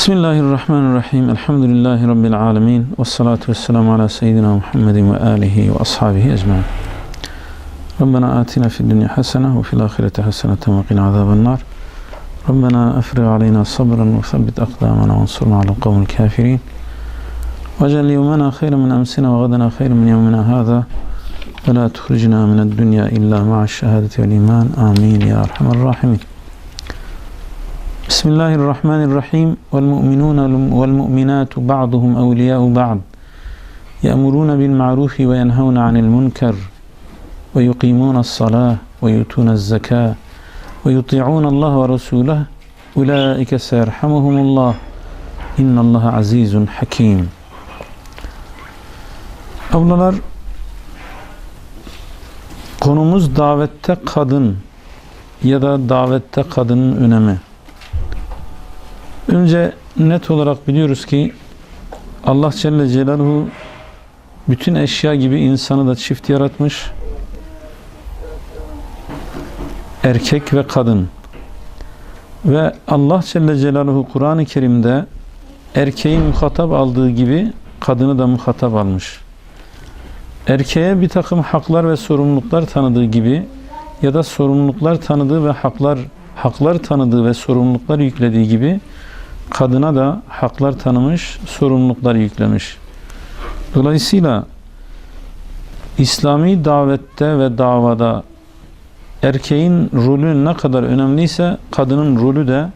بسم الله الرحمن الرحيم الحمد لله رب العالمين والصلاة والسلام على سيدنا محمد وآله وأصحابه أجمعين ربنا آتنا في الدنيا حسنة وفي الآخرة حسنة وقنا عذاب النار ربنا أفرغ علينا صبرا وثبت أقدامنا وانصرنا على القوم الكافرين واجعل يومنا خيرا من أمسنا وغدنا خيرا من يومنا هذا ولا تخرجنا من الدنيا إلا مع الشهادة والإيمان آمين يا أرحم الراحمين بسم الله الرحمن الرحيم. والمؤمنون والمؤمنات بعضهم أولياء بعض. يأمرون بالمعروف وينهون عن المنكر. ويقيمون الصلاة ويؤتون الزكاة. ويطيعون الله ورسوله. أولئك سيرحمهم الله. إن الله عزيز حكيم. Ablalar konumuz davette kadın ya da davette kadının önemi. Önce net olarak biliyoruz ki Allah Celle Celaluhu bütün eşya gibi insanı da çift yaratmış. Erkek ve kadın. Ve Allah Celle Celaluhu Kur'an-ı Kerim'de erkeği muhatap aldığı gibi kadını da muhatap almış. Erkeğe bir takım haklar ve sorumluluklar tanıdığı gibi ya da sorumluluklar tanıdığı ve haklar haklar tanıdığı ve sorumluluklar yüklediği gibi kadına da haklar tanımış, sorumluluklar yüklemiş. Dolayısıyla İslami davette ve davada erkeğin rolü ne kadar önemliyse kadının rolü de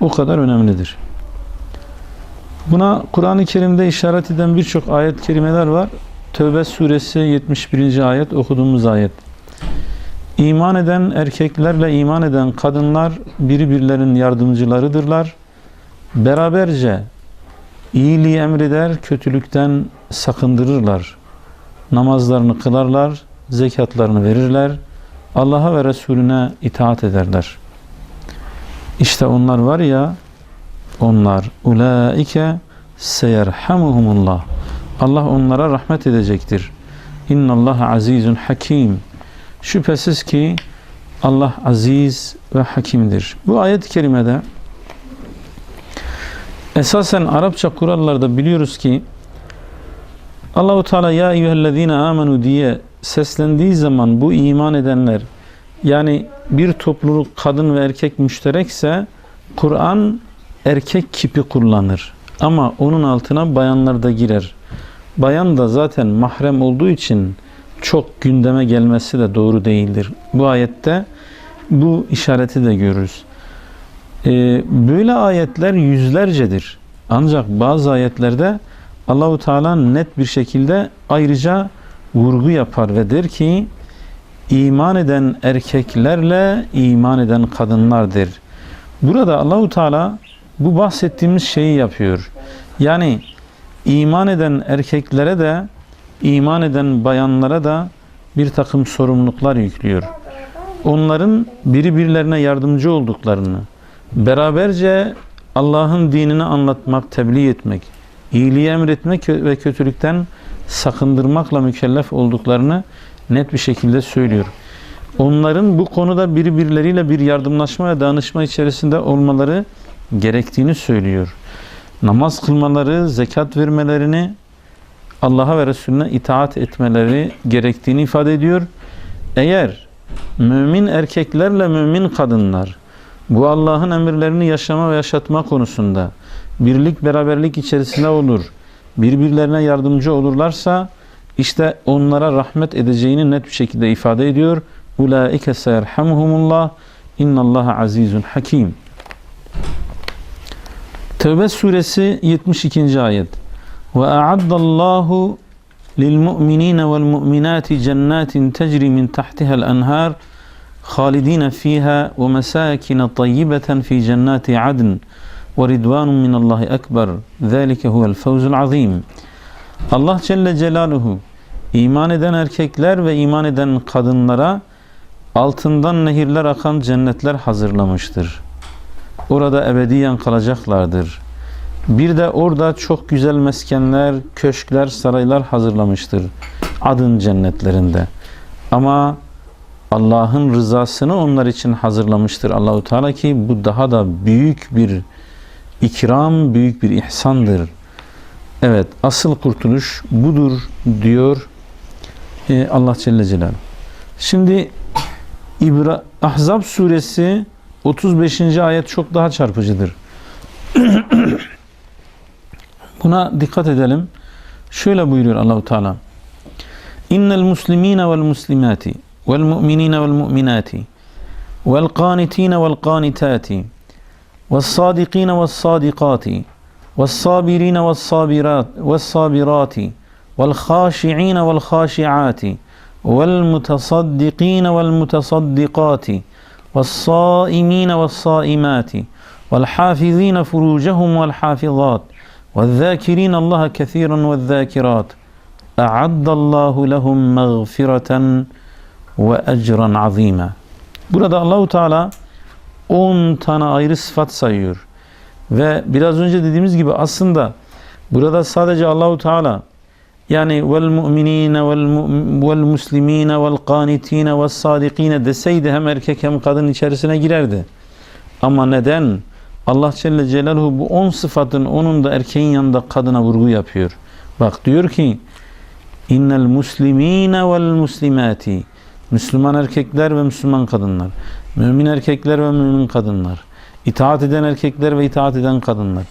o kadar önemlidir. Buna Kur'an-ı Kerim'de işaret eden birçok ayet kelimeler var. Tövbe suresi 71. ayet okuduğumuz ayet. İman eden erkeklerle iman eden kadınlar birbirlerinin yardımcılarıdırlar beraberce iyiliği emreder, kötülükten sakındırırlar. Namazlarını kılarlar, zekatlarını verirler, Allah'a ve Resulüne itaat ederler. İşte onlar var ya, onlar ulaike seyerhamuhumullah. Allah onlara rahmet edecektir. İnnallah azizun hakim. Şüphesiz ki Allah aziz ve hakimdir. Bu ayet-i kerimede Esasen Arapça kurallarda biliyoruz ki Allahu Teala ya eyyühellezine amenu diye seslendiği zaman bu iman edenler yani bir topluluk kadın ve erkek müşterekse Kur'an erkek kipi kullanır. Ama onun altına bayanlar da girer. Bayan da zaten mahrem olduğu için çok gündeme gelmesi de doğru değildir. Bu ayette bu işareti de görürüz. Ee, böyle ayetler yüzlercedir. Ancak bazı ayetlerde Allahu Teala net bir şekilde ayrıca vurgu yapar ve der ki iman eden erkeklerle iman eden kadınlardır. Burada Allahu Teala bu bahsettiğimiz şeyi yapıyor. Yani iman eden erkeklere de iman eden bayanlara da bir takım sorumluluklar yüklüyor. Onların birbirlerine yardımcı olduklarını, beraberce Allah'ın dinini anlatmak, tebliğ etmek, iyiliği emretmek ve kötülükten sakındırmakla mükellef olduklarını net bir şekilde söylüyor. Onların bu konuda birbirleriyle bir yardımlaşma ve danışma içerisinde olmaları gerektiğini söylüyor. Namaz kılmaları, zekat vermelerini, Allah'a ve Resulüne itaat etmeleri gerektiğini ifade ediyor. Eğer mümin erkeklerle mümin kadınlar bu Allah'ın emirlerini yaşama ve yaşatma konusunda birlik beraberlik içerisinde olur, birbirlerine yardımcı olurlarsa işte onlara rahmet edeceğini net bir şekilde ifade ediyor. Ulaike seyerhamuhumullah innallaha azizun hakim. Tevbe suresi 72. ayet. Ve a'addallahu lil mu'minine vel mu'minati cennetin tecri min tahtiha'l enhar خالدين فيها ومساكن طيبة في جنات عدن ورضوان من الله أكبر ذلك هو الفوز العظيم Allah Celle Celaluhu iman eden erkekler ve iman eden kadınlara altından nehirler akan cennetler hazırlamıştır. Orada ebediyen kalacaklardır. Bir de orada çok güzel meskenler, köşkler, saraylar hazırlamıştır. Adın cennetlerinde. Ama Allah'ın rızasını onlar için hazırlamıştır Allahu Teala ki bu daha da büyük bir ikram büyük bir ihsandır. Evet asıl kurtuluş budur diyor e, Allah Celle Celaluhu. Şimdi İbra Ahzab suresi 35. ayet çok daha çarpıcıdır. Buna dikkat edelim. Şöyle buyuruyor Allahu Teala. İnnel muslimine vel muslimati والمؤمنين والمؤمنات والقانتين والقانتات والصادقين والصادقات والصابرين والصابرات والصابرات والخاشعين والخاشعات والمتصدقين والمتصدقات والصائمين والصائمات والحافظين فروجهم والحافظات والذاكرين الله كثيرا والذاكرات أعد الله لهم مغفرة ve ecran azima. Burada Allahu Teala 10 tane ayrı sıfat sayıyor. Ve biraz önce dediğimiz gibi aslında burada sadece Allahu Teala yani vel mu'minine vel, mu vel muslimine vel kanitine vel deseydi hem erkek hem kadın içerisine girerdi. Ama neden? Allah Celle Celaluhu bu 10 on sıfatın onun da erkeğin yanında kadına vurgu yapıyor. Bak diyor ki innel muslimine vel muslimati Müslüman erkekler ve Müslüman kadınlar. Mümin erkekler ve mümin kadınlar. itaat eden erkekler ve itaat eden kadınlar.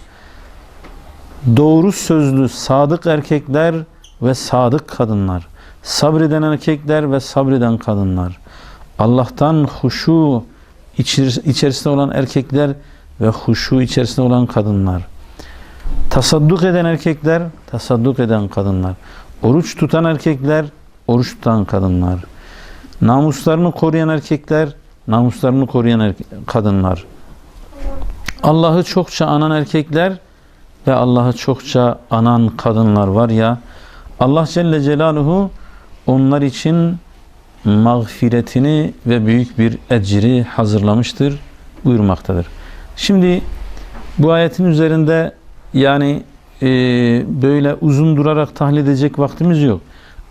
Doğru sözlü sadık erkekler ve sadık kadınlar. Sabreden erkekler ve sabreden kadınlar. Allah'tan huşu içer- içerisinde olan erkekler ve huşu içerisinde olan kadınlar. Tasadduk eden erkekler, tasadduk eden kadınlar. Oruç tutan erkekler, oruç tutan kadınlar. Namuslarını koruyan erkekler, namuslarını koruyan erke- kadınlar. Allah'ı çokça anan erkekler ve Allah'ı çokça anan kadınlar var ya Allah Celle Celaluhu onlar için mağfiretini ve büyük bir ecri hazırlamıştır buyurmaktadır. Şimdi bu ayetin üzerinde yani e, böyle uzun durarak tahlil edecek vaktimiz yok.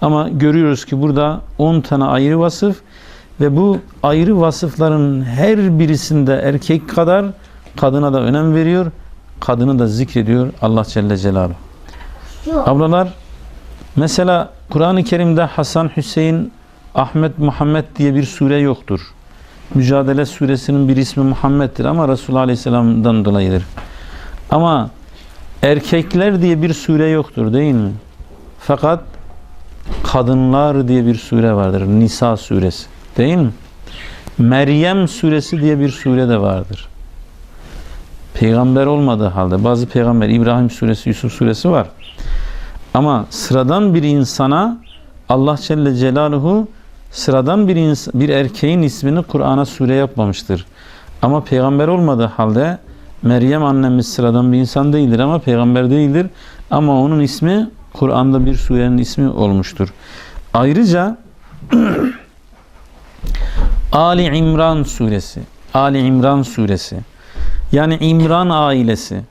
Ama görüyoruz ki burada 10 tane ayrı vasıf ve bu ayrı vasıfların her birisinde erkek kadar kadına da önem veriyor. Kadını da zikrediyor Allah Celle Celaluhu. Ablalar mesela Kur'an-ı Kerim'de Hasan, Hüseyin, Ahmet, Muhammed diye bir sure yoktur. Mücadele suresinin bir ismi Muhammed'dir ama Resulullah Aleyhisselam'dan dolayıdır. Ama erkekler diye bir sure yoktur değil mi? Fakat kadınlar diye bir sure vardır. Nisa suresi. Değil mi? Meryem suresi diye bir sure de vardır. Peygamber olmadığı halde bazı peygamber İbrahim suresi, Yusuf suresi var. Ama sıradan bir insana Allah Celle Celaluhu sıradan bir bir erkeğin ismini Kur'an'a sure yapmamıştır. Ama peygamber olmadığı halde Meryem annemiz sıradan bir insan değildir ama peygamber değildir. Ama onun ismi Kur'an'da bir surenin ismi olmuştur. Ayrıca Ali İmran suresi, Ali İmran suresi yani İmran ailesi.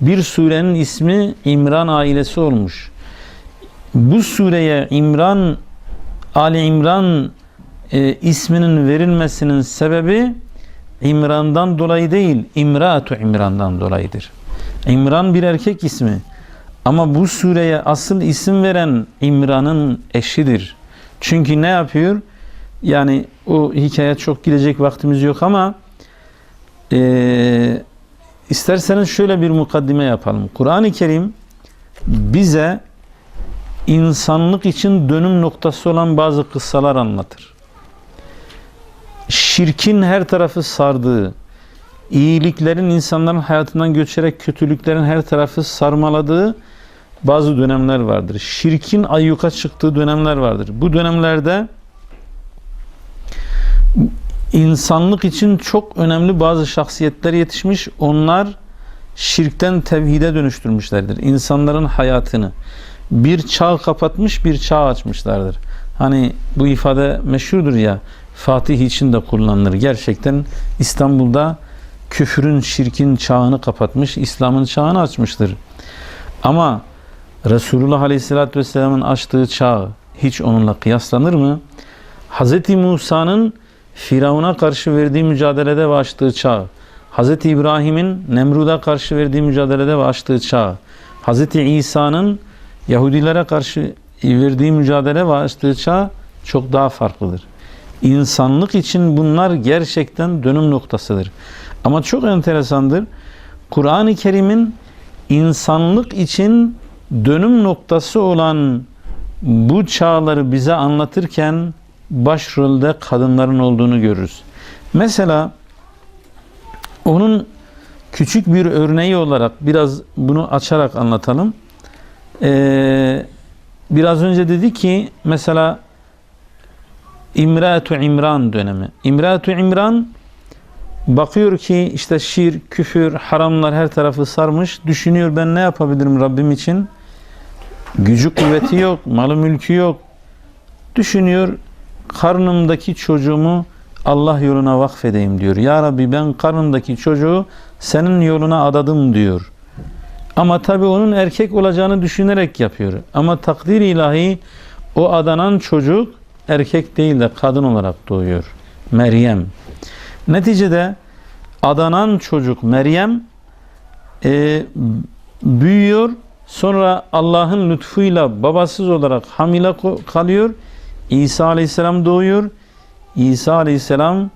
Bir surenin ismi İmran ailesi olmuş. Bu sureye İmran Ali İmran e, isminin verilmesinin sebebi İmran'dan dolayı değil, İmratu İmran'dan dolayıdır. İmran bir erkek ismi. Ama bu sureye asıl isim veren İmran'ın eşidir. Çünkü ne yapıyor? Yani o hikaye çok gidecek vaktimiz yok ama e, isterseniz şöyle bir mukaddime yapalım. Kur'an-ı Kerim bize insanlık için dönüm noktası olan bazı kıssalar anlatır. Şirkin her tarafı sardığı, iyiliklerin insanların hayatından göçerek kötülüklerin her tarafı sarmaladığı bazı dönemler vardır. Şirkin ayyuka çıktığı dönemler vardır. Bu dönemlerde insanlık için çok önemli bazı şahsiyetler yetişmiş. Onlar şirkten tevhide dönüştürmüşlerdir. İnsanların hayatını bir çağ kapatmış, bir çağ açmışlardır. Hani bu ifade meşhurdur ya. Fatih için de kullanılır. Gerçekten İstanbul'da küfrün, şirkin çağını kapatmış, İslam'ın çağını açmıştır. Ama Resulullah Aleyhisselatü Vesselam'ın açtığı çağ hiç onunla kıyaslanır mı? Hz. Musa'nın Firavun'a karşı verdiği mücadelede ve açtığı çağ, Hz. İbrahim'in Nemrud'a karşı verdiği mücadelede ve açtığı çağ, Hz. İsa'nın Yahudilere karşı verdiği mücadele ve açtığı çağ çok daha farklıdır. İnsanlık için bunlar gerçekten dönüm noktasıdır. Ama çok enteresandır. Kur'an-ı Kerim'in insanlık için dönüm noktası olan bu çağları bize anlatırken başrolde kadınların olduğunu görürüz. Mesela onun küçük bir örneği olarak biraz bunu açarak anlatalım. Ee, biraz önce dedi ki mesela İmratu İmran dönemi. İmratu İmran bakıyor ki işte şir, küfür, haramlar her tarafı sarmış. Düşünüyor ben ne yapabilirim Rabbim için? Gücü kuvveti yok, malı mülkü yok. Düşünüyor karnımdaki çocuğumu Allah yoluna vakfedeyim diyor. Ya Rabbi ben karnımdaki çocuğu senin yoluna adadım diyor. Ama tabi onun erkek olacağını düşünerek yapıyor. Ama takdir ilahi o adanan çocuk erkek değil de kadın olarak doğuyor. Meryem. Neticede adanan çocuk Meryem e, büyüyor. Sonra Allah'ın lütfuyla babasız olarak hamile kalıyor. İsa Aleyhisselam doğuyor. İsa Aleyhisselam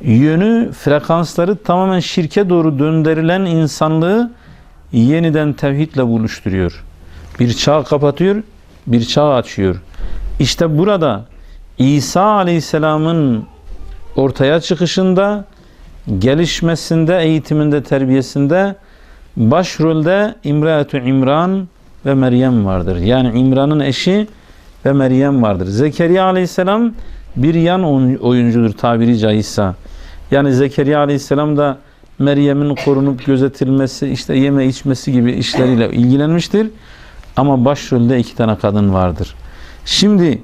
yönü, frekansları tamamen şirke doğru döndürülen insanlığı yeniden tevhidle buluşturuyor. Bir çağ kapatıyor, bir çağ açıyor. İşte burada İsa Aleyhisselam'ın ortaya çıkışında, gelişmesinde, eğitiminde, terbiyesinde başrolde İmratü İmran ve Meryem vardır. Yani İmran'ın eşi ve Meryem vardır. Zekeriya Aleyhisselam bir yan oyuncudur tabiri caizse. Yani Zekeriya Aleyhisselam da Meryem'in korunup gözetilmesi, işte yeme içmesi gibi işleriyle ilgilenmiştir. Ama başrolde iki tane kadın vardır. Şimdi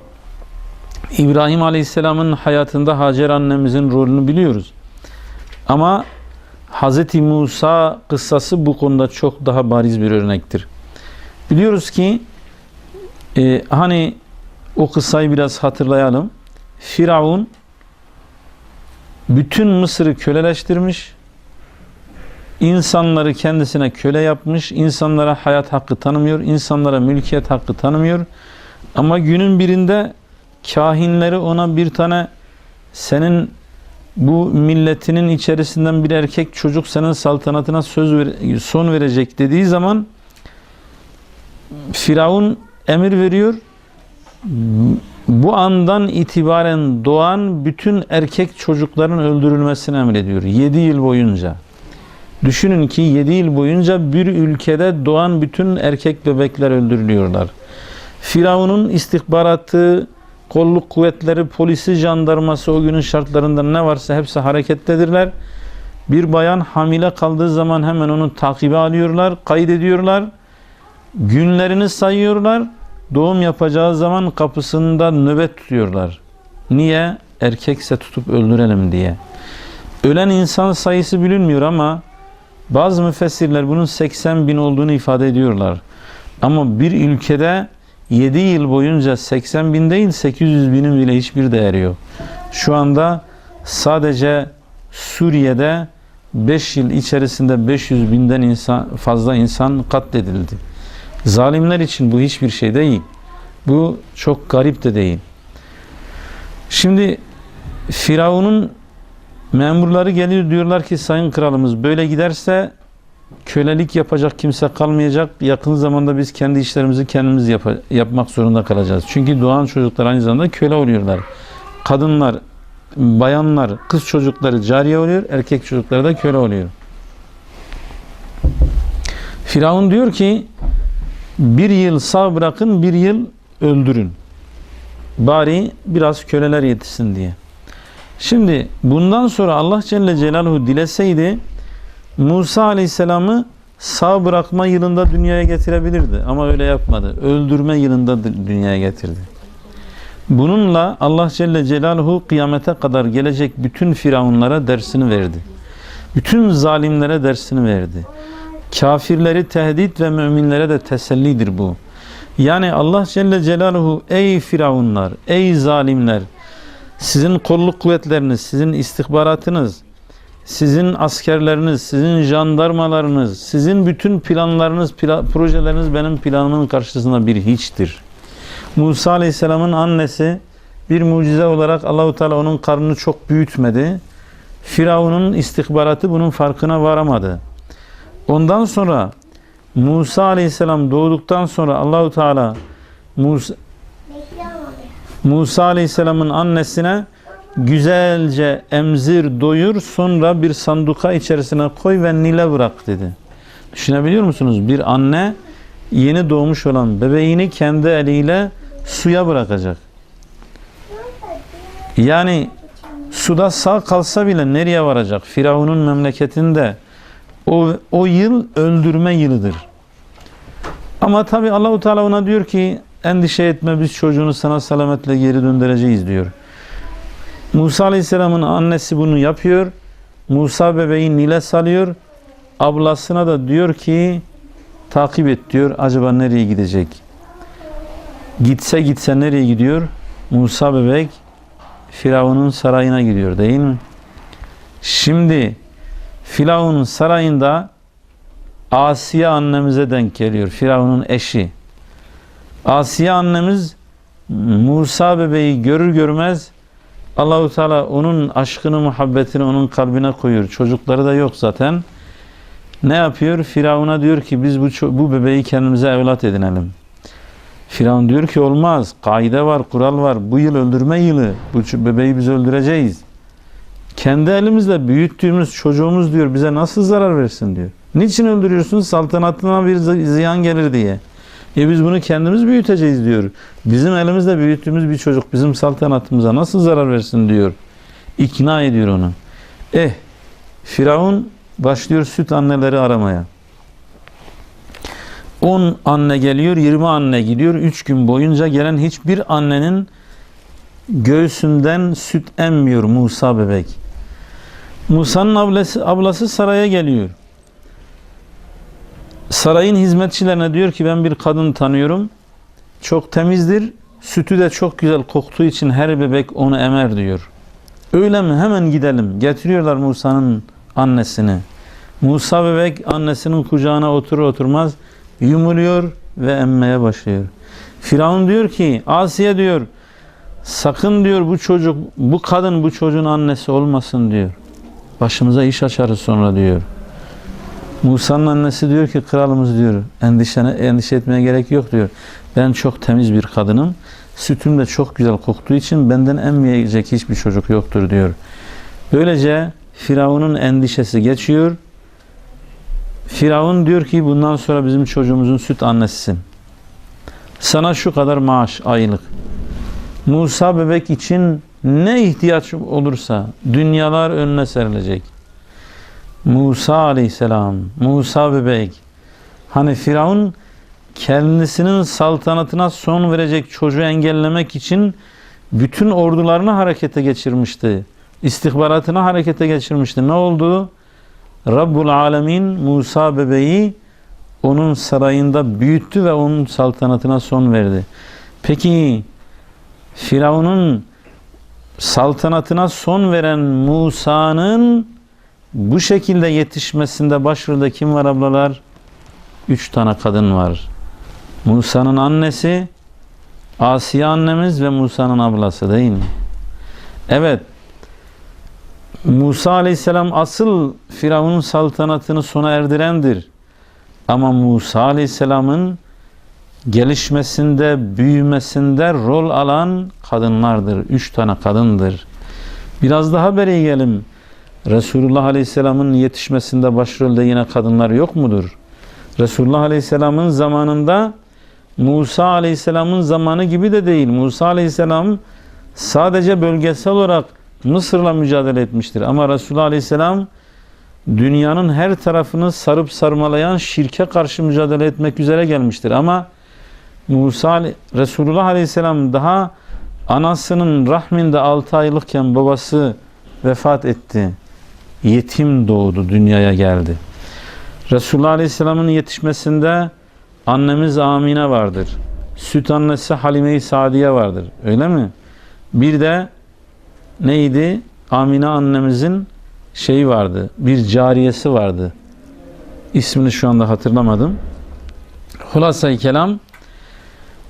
İbrahim Aleyhisselam'ın hayatında Hacer annemizin rolünü biliyoruz. Ama Hz. Musa kıssası bu konuda çok daha bariz bir örnektir. Biliyoruz ki e, hani o kıssayı biraz hatırlayalım. Firavun bütün Mısır'ı köleleştirmiş. insanları kendisine köle yapmış. insanlara hayat hakkı tanımıyor. insanlara mülkiyet hakkı tanımıyor. Ama günün birinde kahinleri ona bir tane senin bu milletinin içerisinden bir erkek çocuk senin saltanatına söz ver, son verecek dediği zaman Firavun emir veriyor. Bu andan itibaren doğan bütün erkek çocukların öldürülmesini emrediyor. 7 yıl boyunca. Düşünün ki 7 yıl boyunca bir ülkede doğan bütün erkek bebekler öldürülüyorlar. Firavun'un istihbaratı, kolluk kuvvetleri, polisi, jandarması o günün şartlarında ne varsa hepsi harekettedirler. Bir bayan hamile kaldığı zaman hemen onu takibe alıyorlar, kaydediyorlar. Günlerini sayıyorlar. Doğum yapacağı zaman kapısında nöbet tutuyorlar. Niye? Erkekse tutup öldürelim diye. Ölen insan sayısı bilinmiyor ama bazı müfessirler bunun 80 bin olduğunu ifade ediyorlar. Ama bir ülkede 7 yıl boyunca 80 bin değil 800 binin bile hiçbir değeri yok. Şu anda sadece Suriye'de 5 yıl içerisinde 500 binden insan, fazla insan katledildi. Zalimler için bu hiçbir şey değil. Bu çok garip de değil. Şimdi Firavun'un memurları geliyor diyorlar ki sayın kralımız böyle giderse kölelik yapacak kimse kalmayacak. Yakın zamanda biz kendi işlerimizi kendimiz yap yapmak zorunda kalacağız. Çünkü doğan çocuklar aynı zamanda köle oluyorlar. Kadınlar, bayanlar, kız çocukları cariye oluyor, erkek çocukları da köle oluyor. Firavun diyor ki bir yıl sağ bırakın, bir yıl öldürün. Bari biraz köleler yetişsin diye. Şimdi bundan sonra Allah Celle Celaluhu dileseydi Musa Aleyhisselam'ı sağ bırakma yılında dünyaya getirebilirdi. Ama öyle yapmadı. Öldürme yılında dünyaya getirdi. Bununla Allah Celle Celaluhu kıyamete kadar gelecek bütün firavunlara dersini verdi. Bütün zalimlere dersini verdi. Kafirleri tehdit ve müminlere de tesellidir bu. Yani Allah Celle Celaluhu ey firavunlar, ey zalimler sizin kolluk kuvvetleriniz, sizin istihbaratınız sizin askerleriniz, sizin jandarmalarınız, sizin bütün planlarınız, pla- projeleriniz benim planımın karşısında bir hiçtir. Musa Aleyhisselam'ın annesi bir mucize olarak Allahu Teala onun karnını çok büyütmedi. Firavun'un istihbaratı bunun farkına varamadı. Ondan sonra Musa Aleyhisselam doğduktan sonra Allahu Teala Musa, Musa Aleyhisselam'ın annesine güzelce emzir, doyur, sonra bir sanduka içerisine koy ve Nil'e bırak dedi. Düşünebiliyor musunuz? Bir anne yeni doğmuş olan bebeğini kendi eliyle suya bırakacak. Yani suda sağ kalsa bile nereye varacak? Firavun'un memleketinde o, o yıl öldürme yılıdır. Ama tabi Allahu Teala ona diyor ki endişe etme biz çocuğunu sana selametle geri döndüreceğiz diyor. Musa Aleyhisselam'ın annesi bunu yapıyor. Musa bebeği Nil'e salıyor. Ablasına da diyor ki takip et diyor. Acaba nereye gidecek? Gitse gitse nereye gidiyor? Musa bebek Firavun'un sarayına gidiyor değil mi? Şimdi Firavun'un sarayında Asiye annemize denk geliyor. Firavun'un eşi. Asiye annemiz Musa bebeği görür görmez Allahu Teala onun aşkını, muhabbetini onun kalbine koyuyor. Çocukları da yok zaten. Ne yapıyor? Firavun'a diyor ki biz bu bu bebeği kendimize evlat edinelim. Firavun diyor ki olmaz. Kaide var, kural var. Bu yıl öldürme yılı. Bu bebeği biz öldüreceğiz. Kendi elimizle büyüttüğümüz çocuğumuz diyor bize nasıl zarar versin diyor. Niçin öldürüyorsun? Saltanatına bir zi- ziyan gelir diye. E biz bunu kendimiz büyüteceğiz diyor. Bizim elimizle büyüttüğümüz bir çocuk bizim saltanatımıza nasıl zarar versin diyor. İkna ediyor onu. Eh Firavun başlıyor süt anneleri aramaya. 10 anne geliyor, 20 anne gidiyor. 3 gün boyunca gelen hiçbir annenin göğsünden süt emmiyor Musa bebek. Musa'nın ablası, ablası saraya geliyor. Sarayın hizmetçilerine diyor ki ben bir kadın tanıyorum. Çok temizdir. Sütü de çok güzel koktuğu için her bebek onu emer diyor. Öyle mi? Hemen gidelim. Getiriyorlar Musa'nın annesini. Musa bebek annesinin kucağına oturur oturmaz yumuluyor ve emmeye başlıyor. Firavun diyor ki Asiye diyor sakın diyor bu çocuk bu kadın bu çocuğun annesi olmasın diyor. Başımıza iş açarız sonra diyor. Musa'nın annesi diyor ki kralımız diyor endişene, endişe etmeye gerek yok diyor. Ben çok temiz bir kadınım. Sütüm de çok güzel koktuğu için benden emmeyecek hiçbir çocuk yoktur diyor. Böylece Firavun'un endişesi geçiyor. Firavun diyor ki bundan sonra bizim çocuğumuzun süt annesisin. Sana şu kadar maaş aylık. Musa bebek için ne ihtiyaç olursa dünyalar önüne serilecek. Musa aleyhisselam, Musa bebek. Hani Firavun kendisinin saltanatına son verecek çocuğu engellemek için bütün ordularını harekete geçirmişti. İstihbaratını harekete geçirmişti. Ne oldu? Rabbul Alemin Musa bebeği onun sarayında büyüttü ve onun saltanatına son verdi. Peki Firavun'un saltanatına son veren Musa'nın bu şekilde yetişmesinde başrolde kim var ablalar? Üç tane kadın var. Musa'nın annesi, Asiye annemiz ve Musa'nın ablası değil mi? Evet. Musa aleyhisselam asıl Firavun'un saltanatını sona erdirendir. Ama Musa aleyhisselamın gelişmesinde, büyümesinde rol alan kadınlardır. Üç tane kadındır. Biraz daha beri gelim. Resulullah Aleyhisselam'ın yetişmesinde başrolde yine kadınlar yok mudur? Resulullah Aleyhisselam'ın zamanında Musa Aleyhisselam'ın zamanı gibi de değil. Musa Aleyhisselam sadece bölgesel olarak Mısır'la mücadele etmiştir. Ama Resulullah Aleyhisselam dünyanın her tarafını sarıp sarmalayan şirke karşı mücadele etmek üzere gelmiştir. Ama Musa Resulullah Aleyhisselam daha anasının rahminde 6 aylıkken babası vefat etti. Yetim doğdu, dünyaya geldi. Resulullah Aleyhisselam'ın yetişmesinde annemiz Amine vardır. Süt annesi Halime-i Sadiye vardır. Öyle mi? Bir de neydi? Amine annemizin şey vardı. Bir cariyesi vardı. İsmini şu anda hatırlamadım. Hulasa-i kelam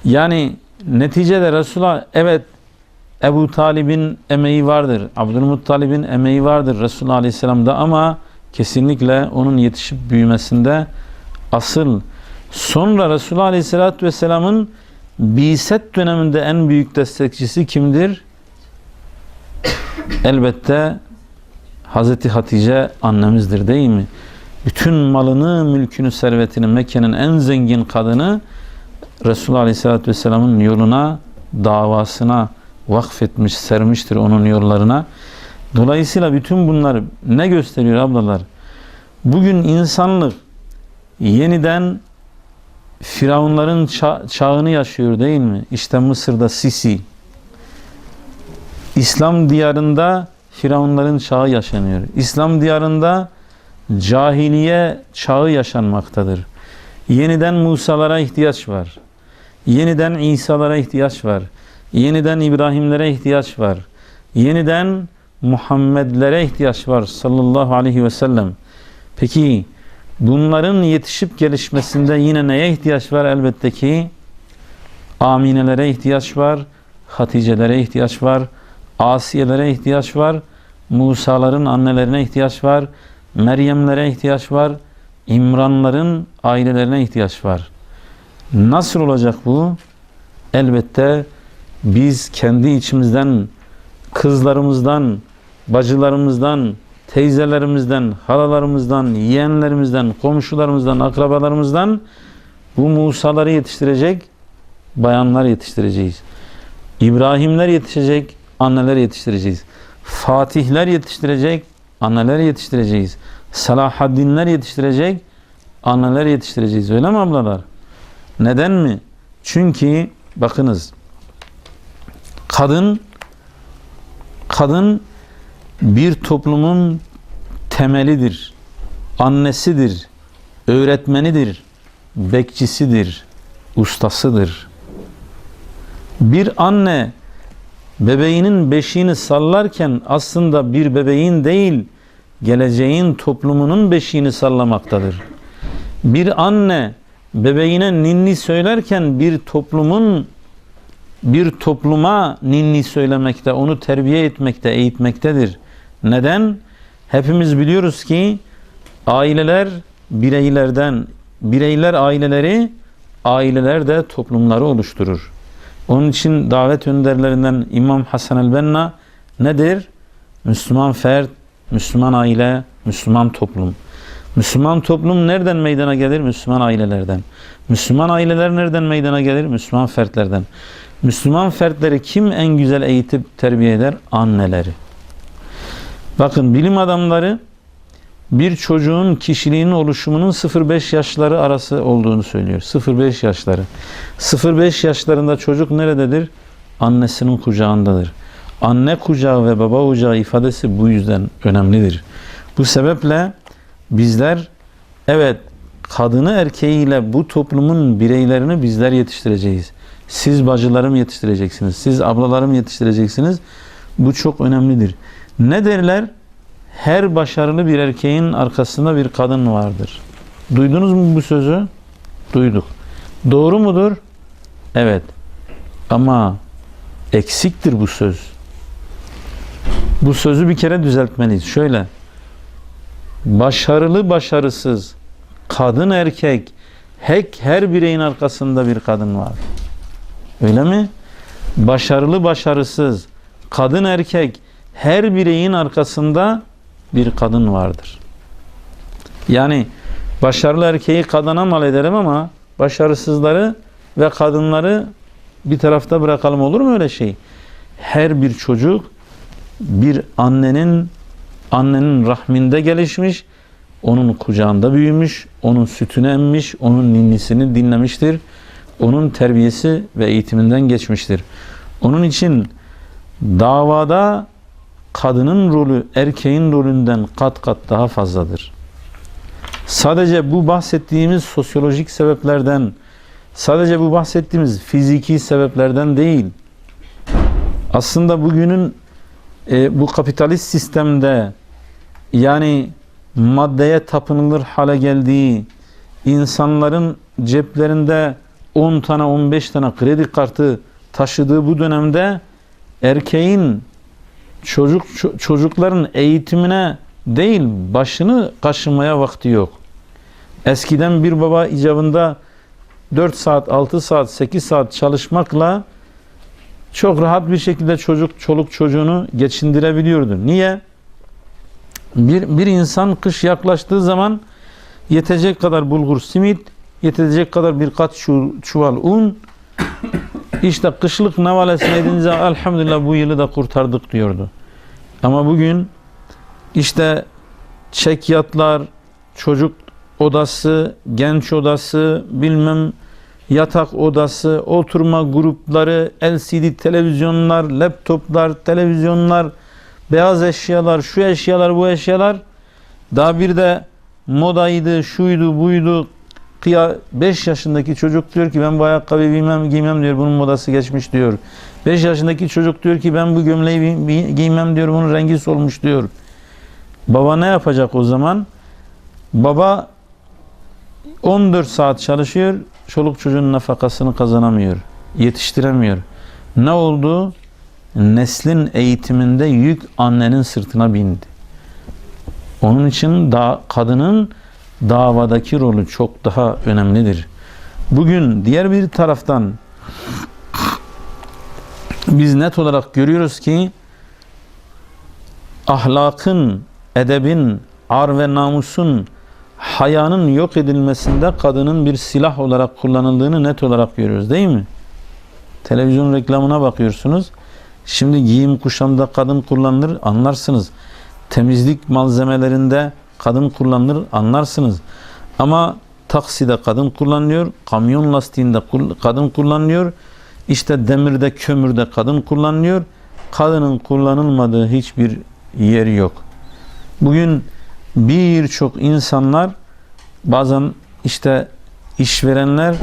yani neticede Resulullah evet Ebu Talib'in emeği vardır. Abdülmuttalib'in emeği vardır Resulullah Aleyhisselam'da ama kesinlikle onun yetişip büyümesinde asıl sonra Resulullah Aleyhisselatü Vesselam'ın Biset döneminde en büyük destekçisi kimdir? Elbette Hazreti Hatice annemizdir değil mi? Bütün malını, mülkünü, servetini Mekke'nin en zengin kadını Resulullah Aleyhisselatü Vesselam'ın yoluna, davasına vakfetmiş, sermiştir onun yollarına. Dolayısıyla bütün bunlar ne gösteriyor ablalar? Bugün insanlık yeniden Firavunların ça- çağını yaşıyor değil mi? İşte Mısır'da Sisi. İslam diyarında Firavunların çağı yaşanıyor. İslam diyarında cahiliye çağı yaşanmaktadır. Yeniden Musa'lara ihtiyaç var. Yeniden İsa'lara ihtiyaç var. Yeniden İbrahimlere ihtiyaç var. Yeniden Muhammedlere ihtiyaç var sallallahu aleyhi ve sellem. Peki bunların yetişip gelişmesinde yine neye ihtiyaç var? Elbette ki Aminelere ihtiyaç var. Haticelere ihtiyaç var. Asiyelere ihtiyaç var. Musa'ların annelerine ihtiyaç var. Meryemlere ihtiyaç var. İmranların ailelerine ihtiyaç var. Nasıl olacak bu? Elbette biz kendi içimizden, kızlarımızdan, bacılarımızdan, teyzelerimizden, halalarımızdan, yeğenlerimizden, komşularımızdan, akrabalarımızdan bu Musa'ları yetiştirecek bayanlar yetiştireceğiz. İbrahimler yetişecek, anneler yetiştireceğiz. Fatihler yetiştirecek, anneler yetiştireceğiz. Salahaddinler yetiştirecek, anneler yetiştireceğiz. Öyle mi ablalar? Neden mi? Çünkü bakınız kadın kadın bir toplumun temelidir. Annesidir, öğretmenidir, bekçisidir, ustasıdır. Bir anne bebeğinin beşiğini sallarken aslında bir bebeğin değil, geleceğin toplumunun beşiğini sallamaktadır. Bir anne bebeğine ninni söylerken bir toplumun bir topluma ninni söylemekte, onu terbiye etmekte, eğitmektedir. Neden? Hepimiz biliyoruz ki aileler bireylerden, bireyler aileleri, aileler de toplumları oluşturur. Onun için davet önderlerinden İmam Hasan el-Benna nedir? Müslüman fert, Müslüman aile, Müslüman toplum. Müslüman toplum nereden meydana gelir? Müslüman ailelerden. Müslüman aileler nereden meydana gelir? Müslüman fertlerden. Müslüman fertleri kim en güzel eğitip terbiye eder? Anneleri. Bakın bilim adamları bir çocuğun kişiliğinin oluşumunun 0-5 yaşları arası olduğunu söylüyor. 0-5 yaşları. 0-5 yaşlarında çocuk nerededir? Annesinin kucağındadır. Anne kucağı ve baba kucağı ifadesi bu yüzden önemlidir. Bu sebeple bizler evet kadını erkeğiyle bu toplumun bireylerini bizler yetiştireceğiz. Siz bacılarım yetiştireceksiniz. Siz ablalarım yetiştireceksiniz. Bu çok önemlidir. Ne derler? Her başarılı bir erkeğin arkasında bir kadın vardır. Duydunuz mu bu sözü? Duyduk. Doğru mudur? Evet. Ama eksiktir bu söz. Bu sözü bir kere düzeltmeliyiz. Şöyle. Başarılı başarısız kadın erkek her, her bireyin arkasında bir kadın var. Öyle mi? Başarılı başarısız kadın erkek her bireyin arkasında bir kadın vardır. Yani başarılı erkeği kadına mal ederim ama başarısızları ve kadınları bir tarafta bırakalım olur mu öyle şey? Her bir çocuk bir annenin annenin rahminde gelişmiş, onun kucağında büyümüş, onun sütünü emmiş, onun ninnisini dinlemiştir. Onun terbiyesi ve eğitiminden geçmiştir. Onun için davada kadının rolü erkeğin rolünden kat kat daha fazladır. Sadece bu bahsettiğimiz sosyolojik sebeplerden, sadece bu bahsettiğimiz fiziki sebeplerden değil. Aslında bugünün e, bu kapitalist sistemde yani maddeye tapınılır hale geldiği, insanların ceplerinde 10 tane 15 tane kredi kartı taşıdığı bu dönemde erkeğin çocuk ço- çocukların eğitimine değil başını kaşımaya vakti yok. Eskiden bir baba icabında 4 saat, 6 saat, 8 saat çalışmakla çok rahat bir şekilde çocuk, çoluk çocuğunu geçindirebiliyordu. Niye? Bir, bir insan kış yaklaştığı zaman yetecek kadar bulgur simit, yetecek kadar birkaç çu- çuval un, işte kışlık navalesine edince elhamdülillah bu yılı da kurtardık diyordu. Ama bugün işte çekyatlar, çocuk odası, genç odası, bilmem yatak odası, oturma grupları, LCD televizyonlar, laptoplar, televizyonlar, beyaz eşyalar, şu eşyalar, bu eşyalar. Daha bir de modaydı, şuydu, buydu. 5 yaşındaki çocuk diyor ki ben bu ayakkabıyı giymem, giymem diyor. Bunun modası geçmiş diyor. 5 yaşındaki çocuk diyor ki ben bu gömleği gi- giymem diyor. Bunun rengi solmuş diyor. Baba ne yapacak o zaman? Baba 14 saat çalışıyor. Çoluk çocuğun nafakasını kazanamıyor. Yetiştiremiyor. Ne oldu? Neslin eğitiminde yük annenin sırtına bindi. Onun için da kadının davadaki rolü çok daha önemlidir. Bugün diğer bir taraftan biz net olarak görüyoruz ki ahlakın, edebin, ar ve namusun, hayanın yok edilmesinde kadının bir silah olarak kullanıldığını net olarak görüyoruz değil mi? Televizyon reklamına bakıyorsunuz. Şimdi giyim kuşamda kadın kullanılır anlarsınız. Temizlik malzemelerinde kadın kullanılır anlarsınız. Ama takside kadın kullanılıyor, kamyon lastiğinde kadın kullanılıyor. İşte demirde, kömürde kadın kullanılıyor. Kadının kullanılmadığı hiçbir yer yok. Bugün birçok insanlar bazen işte işverenler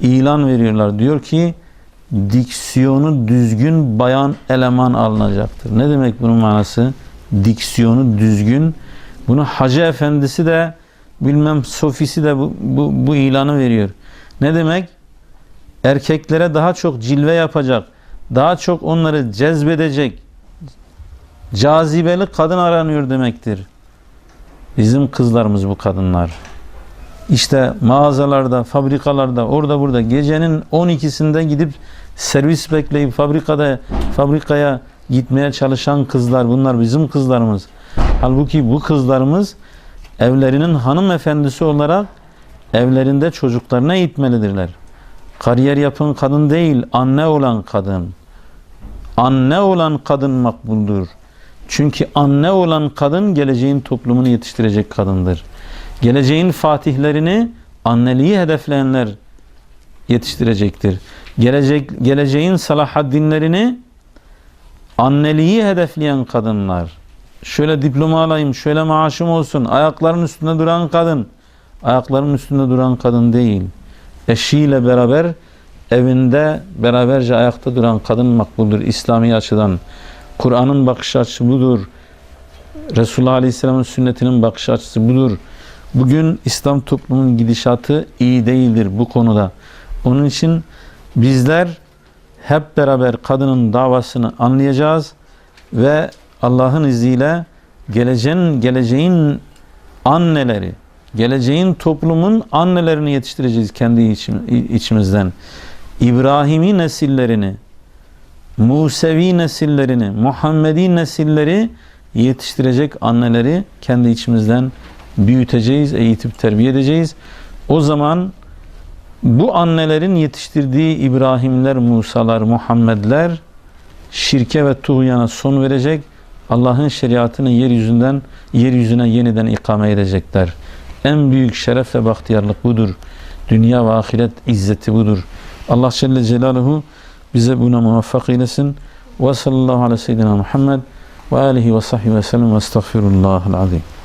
ilan veriyorlar. Diyor ki diksiyonu düzgün bayan eleman alınacaktır. Ne demek bunun manası? Diksiyonu düzgün. Bunu Hacı Efendisi de bilmem Sofisi de bu, bu, bu ilanı veriyor. Ne demek? Erkeklere daha çok cilve yapacak, daha çok onları cezbedecek, cazibeli kadın aranıyor demektir. Bizim kızlarımız bu kadınlar. İşte mağazalarda, fabrikalarda, orada burada gecenin 12'sinde gidip servis bekleyip fabrikada fabrikaya gitmeye çalışan kızlar bunlar bizim kızlarımız. Halbuki bu kızlarımız evlerinin hanımefendisi olarak evlerinde çocuklarına eğitmelidirler. Kariyer yapan kadın değil, anne olan kadın. Anne olan kadın makbuldur. Çünkü anne olan kadın geleceğin toplumunu yetiştirecek kadındır. Geleceğin fatihlerini anneliği hedefleyenler yetiştirecektir. Gelecek, geleceğin salahaddinlerini anneliği hedefleyen kadınlar. Şöyle diploma alayım, şöyle maaşım olsun. Ayakların üstünde duran kadın. Ayakların üstünde duran kadın değil. Eşiyle beraber evinde beraberce ayakta duran kadın makbuldur İslami açıdan. Kur'an'ın bakış açısı budur. Resulullah Aleyhisselam'ın sünnetinin bakış açısı budur. Bugün İslam toplumunun gidişatı iyi değildir bu konuda. Onun için bizler hep beraber kadının davasını anlayacağız ve Allah'ın izniyle geleceğin geleceğin anneleri, geleceğin toplumun annelerini yetiştireceğiz kendi içim, içimizden. İbrahimi nesillerini, Musevi nesillerini, Muhammedi nesilleri yetiştirecek anneleri kendi içimizden büyüteceğiz, eğitip terbiye edeceğiz. O zaman bu annelerin yetiştirdiği İbrahimler, Musalar, Muhammedler şirke ve tuğyana son verecek. Allah'ın şeriatını yeryüzünden yeryüzüne yeniden ikame edecekler. En büyük şeref ve bahtiyarlık budur. Dünya ve ahiret izzeti budur. Allah Celle Celaluhu bize buna muvaffak eylesin. Ve sallallahu aleyhi ve seyyidina Muhammed ve alihi ve sahbihi ve sellem ve estağfirullahal azim.